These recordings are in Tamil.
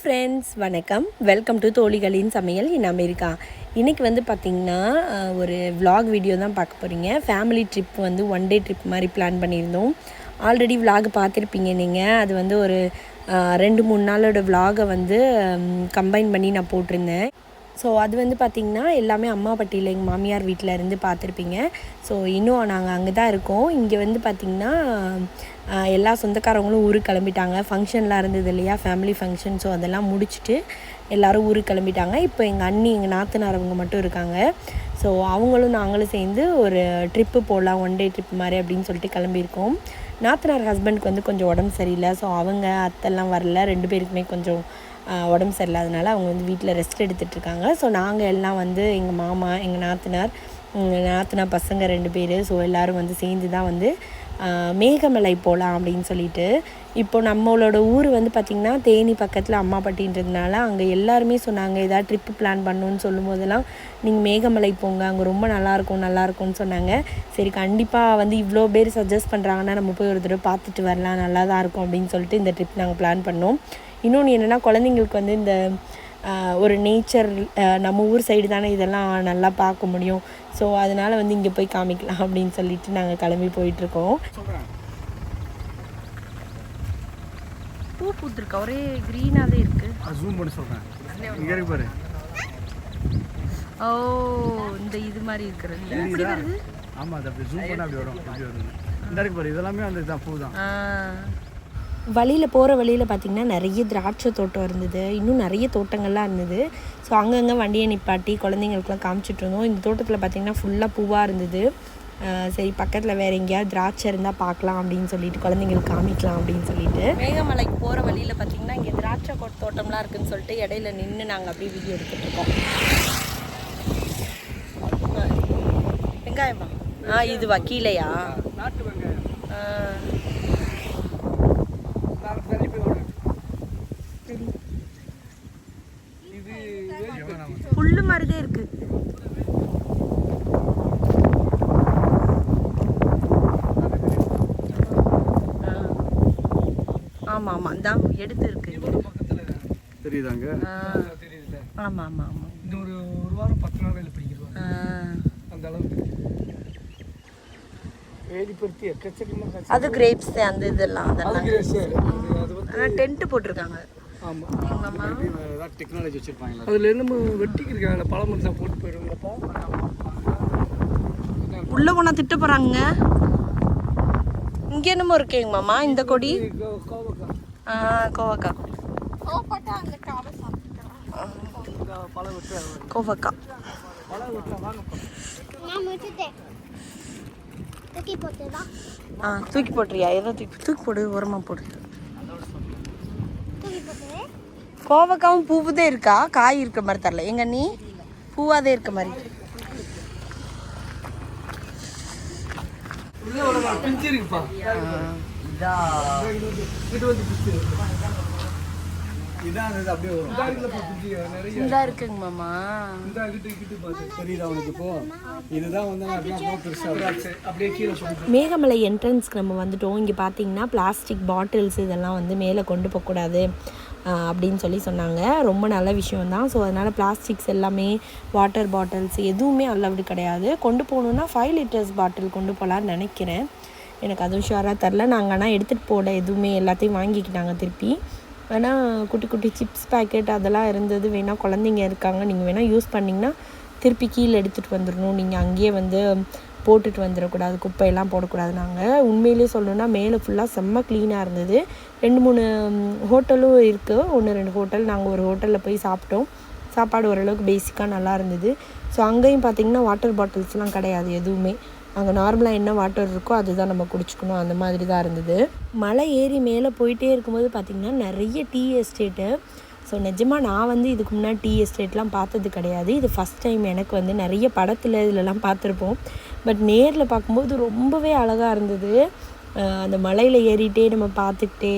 ஃப்ரெண்ட்ஸ் வணக்கம். வெல்கம் டு தோழிகளின் சமையல் இன் அமெரிக்கா. இன்றைக்கி வந்து பார்த்திங்கன்னா ஒரு விலாக் வீடியோ தான் பார்க்க போகிறீங்க ஃபேமிலி ட்ரிப் வந்து ஒன் டே ட்ரிப் மாதிரி பிளான் பண்ணியிருந்தோம். ஆல்ரெடி விலாக் பார்த்துருப்பீங்க நீங்கள் அது வந்து ஒரு ரெண்டு மூணு நாளோட விலாகை வந்து கம்பைன் பண்ணி நான் போட்டிருந்தேன். ஸோ அது வந்து பார்த்திங்கன்னா எல்லாமே அம்மாப்பட்டியில் எங்கள் மாமியார் வீட்டில் இருந்து பார்த்துருப்பீங்க ஸோ இன்னும் நாங்கள் அங்கே தான் இருக்கோம். இங்கே வந்து பார்த்திங்கன்னா எல்லா சொந்தக்காரவங்களும் ஊருக்கு கிளம்பிட்டாங்க. ஃபங்க்ஷன்லாம் இருந்தது இல்லையா? ஃபேமிலி ஃபங்க்ஷன் ஸோ அதெல்லாம் முடிச்சுட்டு எல்லோரும் ஊருக்கு கிளம்பிட்டாங்க. இப்போ எங்கள் அண்ணி எங்கள் நாத்தனார் அவங்க மட்டும் இருக்காங்க. ஸோ அவங்களும் நாங்களும் சேர்ந்து ஒரு ட்ரிப்பு போகலாம் ஒன் டே ட்ரிப் மாதிரி அப்படின்னு சொல்லிட்டு கிளம்பியிருக்கோம். நாத்தனார் ஹஸ்பண்ட்க்கு வந்து கொஞ்சம் உடம்பு சரியில்லை. ஸோ அவங்க அத்தெல்லாம் வரல. ரெண்டு பேருக்குமே கொஞ்சம் உடம்பு சரியில்லாதனால அவங்க வந்து வீட்டில் ரெஸ்ட் எடுத்துகிட்டு இருக்காங்க ஸோ நாங்கள் எல்லாம் வந்து எங்கள் மாமா எங்கள் நாத்தனார் எங்கள் நாத்தனார் பசங்க ரெண்டு பேர். ஸோ எல்லோரும் வந்து சேர்ந்து தான் வந்து மேகமலை போகலாம் அப்படின்னு சொல்லிட்டு. இப்போ நம்மளோட ஊர் வந்து பார்த்திங்கன்னா தேனி பக்கத்தில் அம்மாப்பட்டின்றதுனால அங்கே எல்லாருமே சொன்னாங்க ஏதாவது ட்ரிப்பு பிளான் பண்ணணும்னு சொல்லும் போதெல்லாம் நீங்கள் மேகமலை போங்க அங்கே ரொம்ப நல்லாயிருக்கும் நல்லாயிருக்கும்னு சொன்னாங்க. சரி கண்டிப்பாக வந்து இவ்வளோ பேர் சஜஸ்ட் பண்ணுறாங்கன்னா நம்ம போய் ஒரு தடவை பார்த்துட்டு வரலாம் நல்லா தான் இருக்கும் அப்படின்னு சொல்லிட்டு இந்த ட்ரிப் நாங்கள் பிளான் பண்ணோம். இன்னொன்று என்னென்னா குழந்தைங்களுக்கு வந்து இந்த ஆஹ், ஒரு நேச்சர் நம்ம ஊர் சைடு தானே இதெல்லாம் நல்லா பார்க்க முடியும். ஸோ அதனால் வந்து இங்கே போய் காமிக்கலாம் அப்படின்னு சொல்லிட்டு நாங்கள் கிளம்பி போயிட்டுருக்கோம். பூ பூத்துருக்கா. ஒரே க்ரீனாகவே இருக்குது ஜூம் பண்ணி சொல்கிறேன் இங்கே இருக்கு பாரு. ஓ இந்த இது மாதிரி இருக்கிறது. ஆமாம் அது அப்படி ஜூம் பண்ணால் அப்படி வரும். அப்படி வருது இந்த இருக்கு பாரு இதெல்லாமே அந்த பூ தான் வழியில் போகிற வழியில் பார்த்திங்கன்னா நிறைய திராட்சை தோட்டம் இருந்தது. இன்னும் நிறைய தோட்டங்கள்லாம் இருந்தது. ஸோ அங்கங்கே வண்டியை நிப்பாட்டி குழந்தைங்களுக்குலாம் காமிச்சிட்டு இருந்தோம். இந்த தோட்டத்தில் பார்த்திங்கன்னா ஃபுல்லாக பூவாக இருந்தது. சரி பக்கத்தில் வேறு எங்கேயாவது திராட்சை இருந்தால் பார்க்கலாம் அப்படின்னு சொல்லிட்டு குழந்தைங்களுக்கு காமிக்கலாம் அப்படின்னு சொல்லிட்டு. மேகமலைக்கு போகிற வழியில் பார்த்திங்கன்னா இங்கே திராட்சை கொ- தோட்டம்லாம் இருக்குன்னு சொல்லிட்டு இடையில நின்று நாங்கள் அப்படியே வீடியோ எடுத்துகிட்டு இருக்கோம். வெங்காயமா? ஆ இதுவா கீழையா? நாட்டு வெங்காயம் ஆ இது புல்லு மாதிரிதான் இருக்கு ஆ. ஆமா ஆமா தான் எடுத்து இருக்கு. தெரியுதாங்க? ஆ. ஆமா ஆமா ஆமா. இந்த ஒரு ஒரு வாரம் பத்து நாள் வேலை பிடிக்கிறோம். அந்த அளவுக்கு. வேலிப்பருத்தி எக்கச்சக்கமாக அது கிரேப்ஸ் அந்த இதெல்லாம் அதெல்லாம். ஆனால் டென்ட் போட்டிருக்காங்க. ஆமாம் டெக்னாலஜி வச்சுருப்பாங்களா? அதில் என்னமோ வெட்டிக்கிருக்காங்க பழம் தான் போட்டு போயிடுங்களப்பா உள்ள போனா திட்ட போறாங்க இங்க என்னமோ இருக்கேங்க மாமா இந்த கொடி? கோவக்காய் ஆ கோவக்கா பழம் வெட்டு கோவக்கா பழம் வெட்டுறா வாங்க நான் விட்டுட்டேன் தூக்கி போட்டுதா ஆ தூக்கி போட்டுறியா? ஏதோ தூக்கி தூக்கி போடு உரமா போடு. கோவக்காவும் பூவுதே இருக்கா? காய் இருக்க மாதிரி தரல எங்க நீ? பூவாதே இருக்க மாதிரி. இருக்குப்பா இது? இருக்குங்க மாமா. மேகமலை என்ட்ரன்ஸ்க்கு நம்ம வந்துட்டோம். இங்கே பார்த்தீங்கன்னா பிளாஸ்டிக் பாட்டில்ஸ் இதெல்லாம் வந்து மேலே கொண்டு போகக்கூடாது அப்படின்னு சொல்லி சொன்னாங்க. ரொம்ப நல்ல விஷயம் தான். ஸோ அதனால் பிளாஸ்டிக்ஸ் எல்லாமே வாட்டர் பாட்டில்ஸ் எதுவுமே அலவுடு கிடையாது. கொண்டு போகணுன்னா ஃபைவ் லிட்டர்ஸ் பாட்டில் கொண்டு போகலான்னு நினைக்கிறேன். எனக்கு அதுவும் ஷுவராக தெரில. நாங்கள் ஆனால் எடுத்துகிட்டு போகல. எதுவுமே. எல்லாத்தையும் வாங்கிக்கிட்டாங்க திருப்பி. ஆனால் குட்டி குட்டி சிப்ஸ் பேக்கெட் அதெல்லாம் இருந்தது. வேணால் குழந்தைங்க இருக்காங்க. நீங்கள் வேணால் யூஸ் பண்ணிங்கன்னா திருப்பி கீழே எடுத்துகிட்டு வந்துடணும். நீங்கள் அங்கேயே வந்து போட்டுட்டு வந்துடக்கூடாது. குப்பையெல்லாம் போடக்கூடாது. நாங்கள் உண்மையிலேயே சொல்லணும்னா மேலே ஃபுல்லாக செம்ம க்ளீனாக இருந்தது. ரெண்டு மூணு ஹோட்டலும் இருக்குது ஒன்று ரெண்டு ஹோட்டல். நாங்கள் ஒரு ஹோட்டலில் போய் சாப்பிட்டோம். சாப்பாடு ஓரளவுக்கு பேசிக்காக நல்லா இருந்தது. ஸோ அங்கேயும் பார்த்தீங்கன்னா வாட்டர் பாட்டில்ஸ்லாம் கிடையாது எதுவுமே. அங்கே நார்மலாக என்ன வாட்டர் இருக்கோ அதுதான் நம்ம குடிச்சுக்கணும். அந்த மாதிரி தான் இருந்தது. மலை ஏறி மேலே போயிட்டே இருக்கும்போது பார்த்திங்கன்னா நிறைய டீ எஸ்டேட்டு ஸோ நிஜமாக நான் வந்து இதுக்கு முன்னாடி டீ எஸ்டேட்லாம் பார்த்தது கிடையாது. இது ஃபஸ்ட் டைம் எனக்கு வந்து நிறைய படத்தில் இதிலலாம் பார்த்துருப்போம். பட் நேரில் பார்க்கும்போது ரொம்பவே அழகாக இருந்தது. அந்த மலையில் ஏறிட்டே நம்ம பார்த்துக்கிட்டே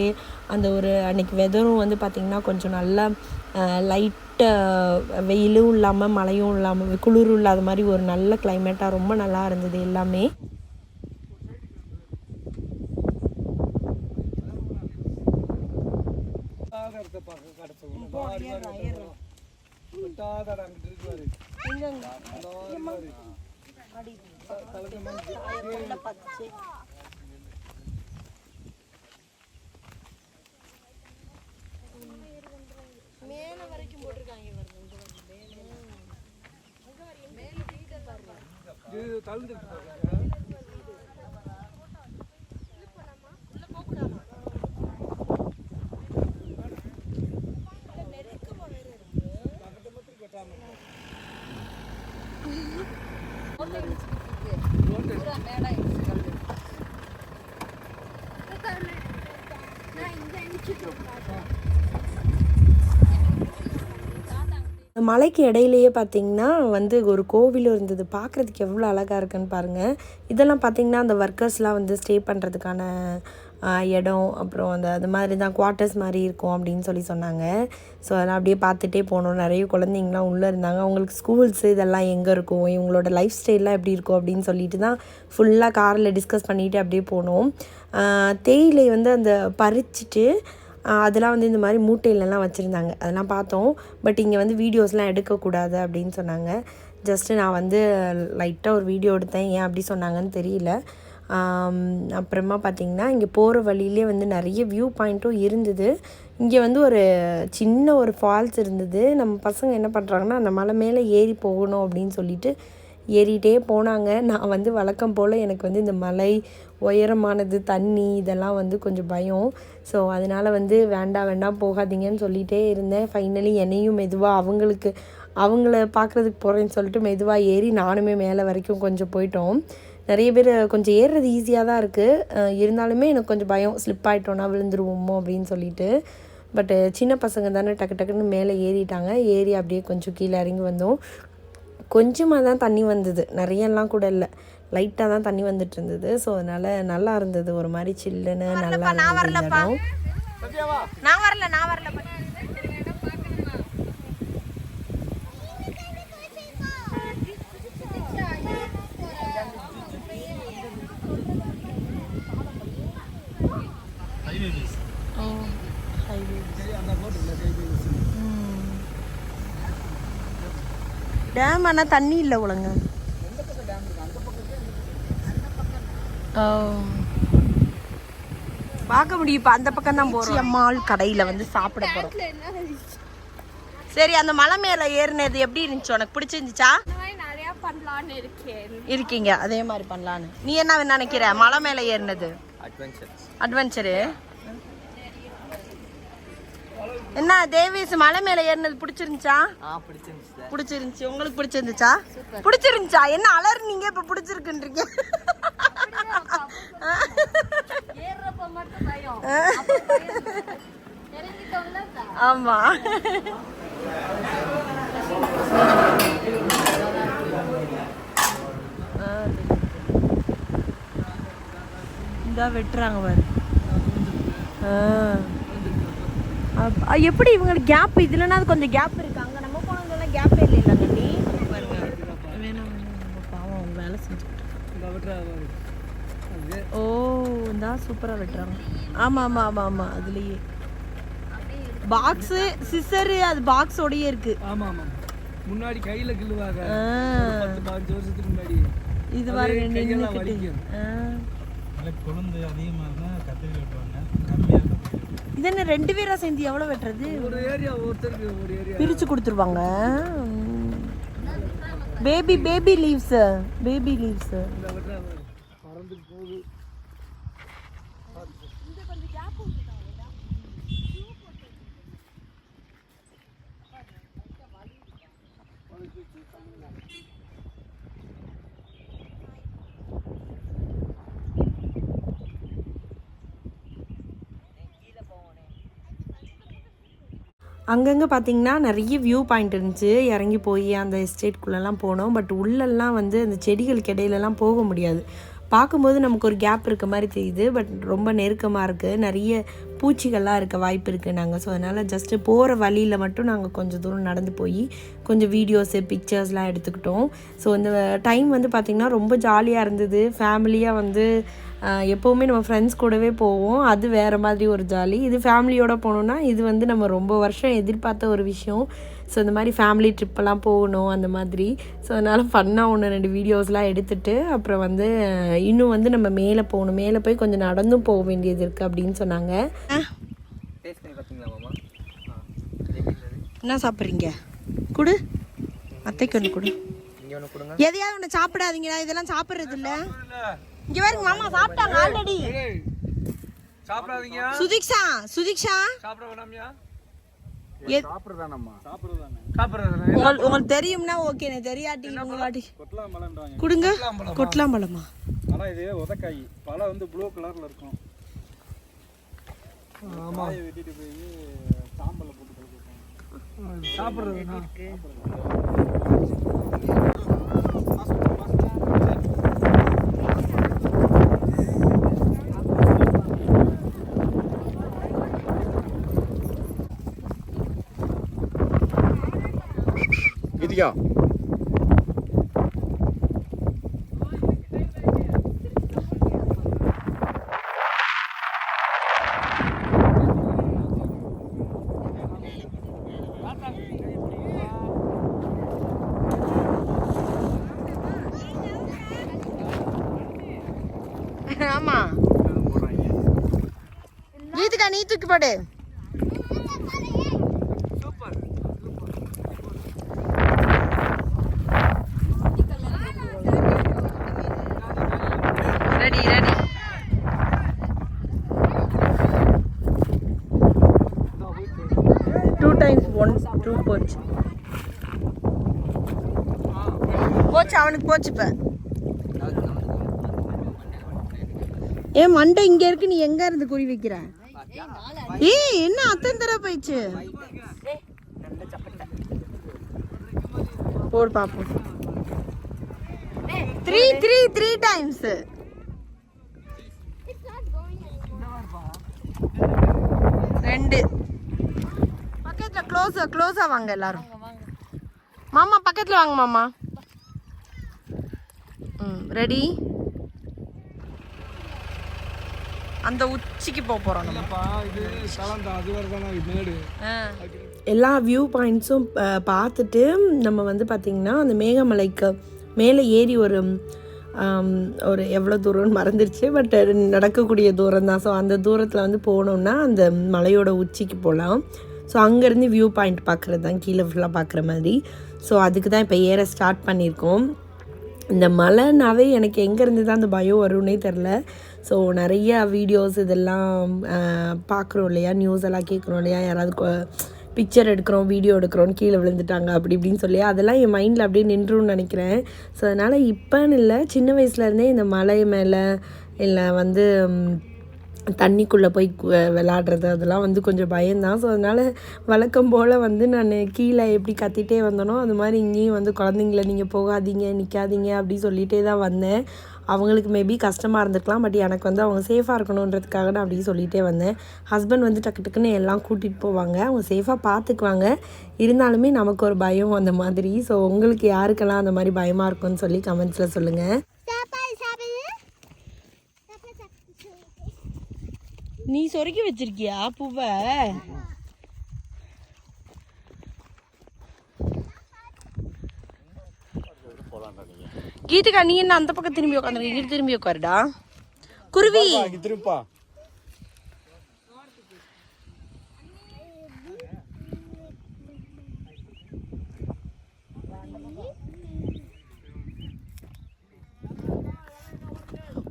அந்த ஒரு அன்னைக்கு வெதரும் வந்து பார்த்திங்கன்னா கொஞ்சம் நல்லா லைட் வெயிலும் இல்லாமல் மழையும் இல்லாமல் குளிரும் இல்லாத மாதிரி ஒரு நல்ல கிளைமேட்டாக ரொம்ப நல்லா இருந்தது எல்லாமே. மேல வரைக்கும் போட்டிருக்க போ ஏறுறா ஏறுறா விட்டாதடா அங்கிட்டு இருக்கு பாரு எங்க அதோ இருக்கு பாரு. அடி த- தலைக்கு மேல தாயப்பல்ல பச்சை மேல வரைக்கும் போட்டிருக்காங்க இது தழுந்துட்டு பாருங்க. நான் இங்க அனுப்பிச்சு மலைக்கு இடையிலேயே பார்த்தீங்கன்னா வந்து ஒரு கோவில் இருந்தது. பார்க்குறதுக்கு எவ்வளோ அழகாக இருக்குன்னு பாருங்கள் இதெல்லாம் பார்த்தீங்கன்னா அந்த ஒர்க்கர்ஸ்லாம் வந்து ஸ்டே பண்ணுறதுக்கான இடம் அப்புறம் அந்த அது மாதிரி தான் குவார்ட்டர்ஸ் மாதிரி இருக்கும் அப்படின்னு சொல்லி சொன்னாங்க. ஸோ அதெல்லாம் அப்படியே பார்த்துட்டே போனோம். நிறைய குழந்தைங்களாம் உள்ளே இருந்தாங்க. அவங்களுக்கு ஸ்கூல்ஸ் இதெல்லாம் எங்கே இருக்கும்? இவங்களோட லைஃப் ஸ்டைல்லாம் எப்படி இருக்கும் அப்படின்னு சொல்லிட்டு தான் ஃபுல்லாக காரில் டிஸ்கஸ் பண்ணிவிட்டு அப்படியே போனோம். தேயிலை வந்து அந்த பறிச்சுட்டு அதெல்லாம் வந்து இந்த மாதிரி மூட்டையிலலாம் வச்சுருந்தாங்க. அதெல்லாம் பார்த்தோம். பட் இங்கே வந்து வீடியோஸ்லாம் எடுக்கக்கூடாது அப்படின்னு சொன்னாங்க. ஜஸ்ட்டு நான் வந்து லைட்டாக ஒரு வீடியோ எடுத்தேன். ஏன் அப்படி சொன்னாங்கன்னு தெரியல. அப்புறமா பார்த்தீங்கன்னா இங்கே போகிற வழியிலே வந்து நிறைய வியூ பாயிண்ட்டும் இருந்தது. இங்கே வந்து ஒரு சின்ன ஒரு ஃபால்ஸ் இருந்தது. நம்ம பசங்க என்ன பண்ணுறாங்கன்னா அந்த மலை மேலே ஏறி போகணும் அப்படின்னு சொல்லிட்டு ஏறிட்டே போனாங்க. நான் வந்து வழக்கம் போல் எனக்கு வந்து இந்த மலை உயரமானது தண்ணி இதெல்லாம் வந்து கொஞ்சம் பயம். ஸோ அதனால் வந்து வேண்டாம் வேண்டாம் போகாதீங்கன்னு சொல்லிகிட்டே இருந்தேன். ஃபைனலி என்னையும் மெதுவாக அவங்களுக்கு அவங்கள பார்க்குறதுக்கு போகிறேன்னு சொல்லிட்டு மெதுவாக ஏறி நானுமே மேலே வரைக்கும் கொஞ்சம் போயிட்டோம். நிறைய பேர் கொஞ்சம் ஏறுறது ஈஸியாக தான் இருக்குது இருந்தாலுமே எனக்கு கொஞ்சம் பயம். ஸ்லிப் ஆகிட்டோன்னா விழுந்துருவோமோ அப்படின்னு சொல்லிட்டு. பட்டு சின்ன பசங்க தானே டக்கு டக்குன்னு மேலே ஏறிட்டாங்க. ஏறி அப்படியே கொஞ்சம் கீழே இறங்கி வந்தோம். கொஞ்சமாக தான் தண்ணி வந்தது. நிறையெல்லாம் கூட இல்லை. லைட்டாக தான் தண்ணி வந்துட்டு இருந்தது ஸோ அதனால் நல்லா இருந்தது. ஒரு மாதிரி சில்லுன்னு நல்லா இருந்தது நான் வரல நான் வரல டேம் ஆனால் தண்ணி இல்லை உலங்க ஓ பார்க்க முடியும். இப்போ அந்த பக்கம் தான் போகிறோம் அம்மாள் கடையில் வந்து சாப்பிட போகிறோம் சரி அந்த மலை மேலே ஏறினது எப்படி இருந்துச்சு? உனக்கு பிடிச்சிருந்துச்சா? இந்த மாதிரி நிறைய பண்ணலான்னு இருக்கேன். இருக்கீங்க. அதே மாதிரி பண்ணலான்னு நீ என்ன நினைக்கிற? மலை மேலே ஏறினது? அட்வென்ச்சரு என்ன தேவேஷ் மலை மேலே ஏறினது பிடிச்சிருந்துச்சா? பிடிச்சிருந்துச்சு. உங்களுக்கு பிடிச்சிருந்துச்சா? பிடிச்சிருந்துச்சா? என்ன அலர்னீங்க இப்ப பிடிச்சிருக்குன்றீங்க? ஆமா. இந்த வெட்டுறாங்க பாரு. ஆ. எப்படி இவங்களுக்கு கேப் இதுலனா கொஞ்சம் கேப் இருக்கு? அங்க நம்ம போனதுலாம் கேப்பே இல்லை இல்லைங்க நீ வேணாம் பாவம் அவங்க வேலை செஞ்சுக்கிட்டு. அது ஓ இந்தா சூப்பரா வெட்டுறாங்க. ஆமா ஆமா ஆமா ஆமா அதுலயே. பாக்ஸ் சிசரு அது பாக்ஸோடயே இருக்கு. ஆமா ஆமா முன்னாடி கையில கிள்ளுவாங்க பத்து பதினஞ்சு வருஷத்துக்கு முன்னாடி. இது அது. இல்லை கொழுந்து அதிகமாக இருந்தால் இது என்ன ரெண்டு பேரா சேர்ந்து எவ்வளவு வெட்டுறது? ஒரு ஏரியா ஒருத்தருக்கு ஒரு ஏரியா. பிரிச்சு கொடுத்துருவாங்க. Baby baby leaves baby leaves. பறந்துட்டு போகுது. அங்கங்கே பார்த்தீங்கன்னா நிறைய வியூ பாயிண்ட் இருந்துச்சு. இறங்கி போய் அந்த எஸ்டேட்குள்ளெல்லாம் போனோம். பட் உள்ளெல்லாம் வந்து அந்த செடிகளுக்கு இடையிலலாம் போக முடியாது. பார்க்கும்போது நமக்கு ஒரு கேப் இருக்க மாதிரி தெரியுது. பட் ரொம்ப நெருக்கமாக இருக்குது நிறைய பூச்சிகள்லாம் இருக்க வாய்ப்பு இருக்குது நாங்கள் ஸோ அதனால் ஜஸ்ட்டு போகிற வழியில் மட்டும் நாங்கள் கொஞ்சம் தூரம் நடந்து போய் கொஞ்சம் வீடியோஸு பிக்சர்ஸ்லாம் எடுத்துக்கிட்டோம். ஸோ இந்த டைம் வந்து பார்த்திங்கன்னா ரொம்ப ஜாலியாக இருந்தது. ஃபேமிலியாக வந்து எப்போவுமே நம்ம ஃப்ரெண்ட்ஸ் கூடவே போவோம். அது வேறு மாதிரி ஒரு ஜாலி இது ஃபேமிலியோட போனோம்னா இது வந்து நம்ம ரொம்ப வருஷம் எதிர்பார்த்த ஒரு விஷயம். ஸோ இந்த மாதிரி ஃபேமிலி ட்ரிப்பெல்லாம் போகணும் அந்த மாதிரி. ஸோ அதனால் ஃபன்னாக ஒன்று ரெண்டு வீடியோஸ்லாம் எடுத்துட்டு அப்புறம் வந்து இன்னும் வந்து நம்ம மேலே போகணும். மேலே போய் கொஞ்சம் நடந்தும் போக வேண்டியது இருக்குது அப்படின்னு சொன்னாங்க. டேஸ்ட் பண்ணி பார்த்தீங்களா மாமா? என்ன சாப்பிட்றீங்க? குடு. அத்தைக்கு ஒன்று கொடு. எதையாவது ஒன்று சாப்பிடாதீங்களா இதெல்லாம் சாப்பிட்றது இல்லை. இங்கே பாருங்க மாமா சாப்பிட்டாங்க ஆல்ரெடி சாப்பிடாதீங்க. சுதிக்ஷா சுதிக்ஷா. சாப்பிட வேணாமியா. உங்களுக்கு தெரியும்னா ஓகே தெரியாட்டி உங்களாட்டி கொடுங்க. கொட்டலாம் பழமா ஆனால் இது உதக்காய். பழம் வந்து ப்ளூ கலரில் இருக்கும். வெட்டிட்டு போய் சாம்பலில் போட்டு கலந்துருப்பாங்க கீதிகா ஆமா. கீதுக்கா நீ தூக்கி போடு ready ready two times two போச்சு. போச்சு அவனுக்கு போச்சு இப்போ. ஏன் மண்டை இங்க இருக்கு நீ எங்க இருந்து குறி வைக்கிற? ஏய் என்ன அத்தனை தடவை போயிடுச்சு போடு பாப்போம். த்ரீ த்ரீ த்ரீ டைம்ஸ் ரெண்டு. க்ளோஸா க்ளோஸா வாங்க எல்லாரும். மாமா பக்கத்துல வாங்க மாமா. ம் ரெடி அந்த உச்சிக்கு போக மேடு. எல்லா வியூ பாயிண்ட்ஸும் பார்த்துட்டு நம்ம வந்து பார்த்திங்கன்னா அந்த மேகமலைக்கு மேலே ஏறி ஒரு ஒரு எவ்வளோ தூரம்னு மறந்துருச்சு. பட் நடக்கக்கூடிய தூரம் தான் ஸோ அந்த தூரத்தில் வந்து போனோம்னா அந்த மலையோட உச்சிக்கு போகலாம் ஸோ அங்கேருந்து வியூ பாயிண்ட் பார்க்குறது தான் கீழே ஃபுல்லாக பார்க்குற மாதிரி. ஸோ அதுக்கு தான் இப்போ ஏற ஸ்டார்ட் பண்ணியிருக்கோம் இந்த மலைனாவே எனக்கு எங்கேருந்து தான் அந்த பயம் வரும்னே தெரில ஸோ நிறைய வீடியோஸ் இதெல்லாம் பார்க்குறோம் இல்லையா? நியூஸ் எல்லாம் கேட்குறோம் இல்லையா? யாராவது பிக்சர் எடுக்கிறோம் வீடியோ எடுக்கிறோம் கீழே விழுந்துட்டாங்க அப்படி இப்படின்னு சொல்லி அதெல்லாம் என் மைண்டில் அப்படியே நின்றுன்னு நினைக்கிறேன். ஸோ அதனால் இப்போன்னு இல்லை சின்ன வயசுலேருந்தே இந்த மலை மேலே இல்லை வந்து தண்ணிக்குள்ளே போய் கு- விளாடுறது அதெல்லாம் வந்து கொஞ்சம் பயம்தான். ஸோ அதனால் வழக்கம் போல் வந்து நான் கீழே எப்படி கத்திட்டே வந்தனோ அது மாதிரி இங்கேயும் வந்து குழந்தைங்கள நீங்கள் போகாதீங்க நிற்காதீங்க அப்படி சொல்லிகிட்டே தான் வந்தேன். அவங்களுக்கு மேபி கஷ்டமாக இருந்திருக்கலாம் பட் எனக்கு வந்து அவங்க சேஃபாக இருக்கணுன்றதுக்காக நான் அப்படியே சொல்லிகிட்டே வந்தேன். ஹஸ்பண்ட் வந்து டக்கு டக்குன்னு எல்லாம் கூட்டிகிட்டு போவாங்க. அவங்க சேஃபாக பார்த்துக்குவாங்க இருந்தாலுமே நமக்கு ஒரு பயம் அந்த மாதிரி. ஸோ உங்களுக்கு யாருக்கெல்லாம் அந்த மாதிரி பயமாக இருக்கும்னு சொல்லி கமெண்ட்ஸில் சொல்லுங்கள் நீ சொருக்கி வச்சிருக்கியா பூவை? கீதுக்கா நீ என்ன அந்த பக்கம் திரும்பி உட்காந்துருக்க இங்கிட்டு திரும்பி உட்காருடா குருவி. திருப்பா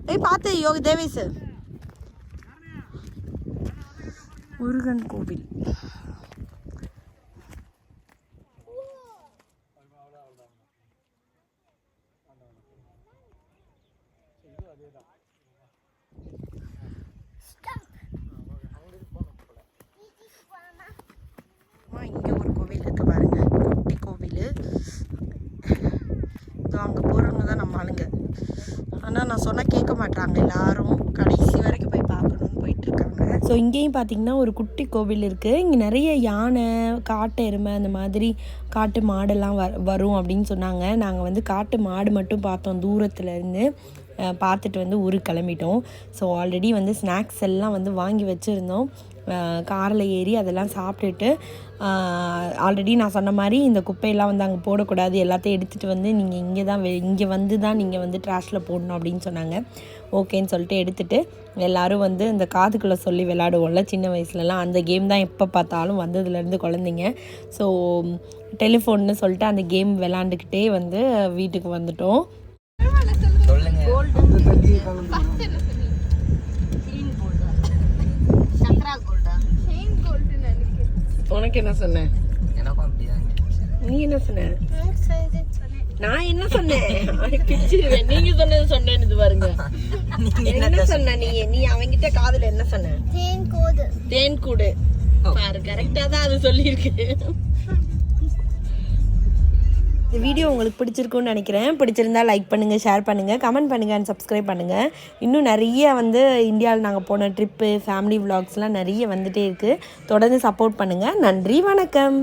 ஏய் பார்த்து யோக தேவேஸ் முருகன் கோவில். அம்மா, இங்க ஒரு கோவில் இருக்கு பாருங்க. குட்டி கோவில். இதோ அங்க போறவங்க தான் நம்ம ஆளுங்க. ஆனால் நான் சொன்னா கேட்க மாட்டாங்க எல்லாரும் கடைசி வரைக்கும் போய் பார்க்கணும்னு போயிட்டு இருக்காங்க ஸோ இங்கேயும் பார்த்தீங்கன்னா ஒரு குட்டி கோவில் இருக்குது இங்கே நிறைய யானை காட்டு எருமை அந்த மாதிரி காட்டு மாடெல்லாம் வ வரும் அப்படின்னு சொன்னாங்க. நாங்கள் வந்து காட்டு மாடு மட்டும் பார்த்தோம் தூரத்துலேருந்து பார்த்துட்டு வந்து ஊருக்கு கிளம்பிட்டோம். ஸோ ஆல்ரெடி வந்து ஸ்நாக்ஸ் எல்லாம் வந்து வாங்கி வச்சுருந்தோம். காரில் ஏறி அதெல்லாம் சாப்பிட்டுட்டு ஆல்ரெடி நான் சொன்ன மாதிரி இந்த குப்பையெல்லாம் வந்து அங்கே போடக்கூடாது. எல்லாத்தையும் எடுத்துகிட்டு வந்து நீங்கள் இங்கே தான் இங்கே வந்து தான் நீங்கள் வந்து ட்ராஷில் போடணும் அப்படின்னு சொன்னாங்க. ஓகேன்னு சொல்லிட்டு எடுத்துட்டு எல்லாரும் வந்து இந்த காதுக்குள்ளே சொல்லி விளையாடுவோம்ல சின்ன வயசுலலாம். அந்த கேம் தான் எப்போ பார்த்தாலும் வந்ததுலேருந்து குழந்தைங்க. ஸோ டெலிஃபோன்னு சொல்லிட்டு அந்த கேம் விளாண்டுக்கிட்டே வந்து வீட்டுக்கு வந்துட்டோம். உனக்கு என்ன சொன்னேன் நீ என்ன சொன்ன? நான் என்ன சொன்னேன் நீங்க சொன்னது சொன்னேன்னு இது பாருங்க. என்ன சொன்ன நீ? நீ அவங்கிட்ட காதுல என்ன சொன்ன? செயின் கோடு. தேன் கூடு. பாரு கரெக்டா தான் அது சொல்லியிருக்கு. இந்த வீடியோ உங்களுக்கு பிடிச்சிருக்குன்னு நினைக்கிறேன். பிடிச்சிருந்தா லைக் பண்ணுங்கள் ஷேர் பண்ணுங்கள் கமெண்ட் பண்ணுங்கள் அண்ட் சப்ஸ்கிரைப் பண்ணுங்கள் இன்னும் நிறைய வந்து இந்தியாவில் நாங்கள் போன ட்ரிப்பு ஃபேமிலி விலாக்ஸ்லாம் நிறைய வந்துகிட்டே இருக்குது தொடர்ந்து சப்போர்ட் பண்ணுங்கள் நன்றி வணக்கம்.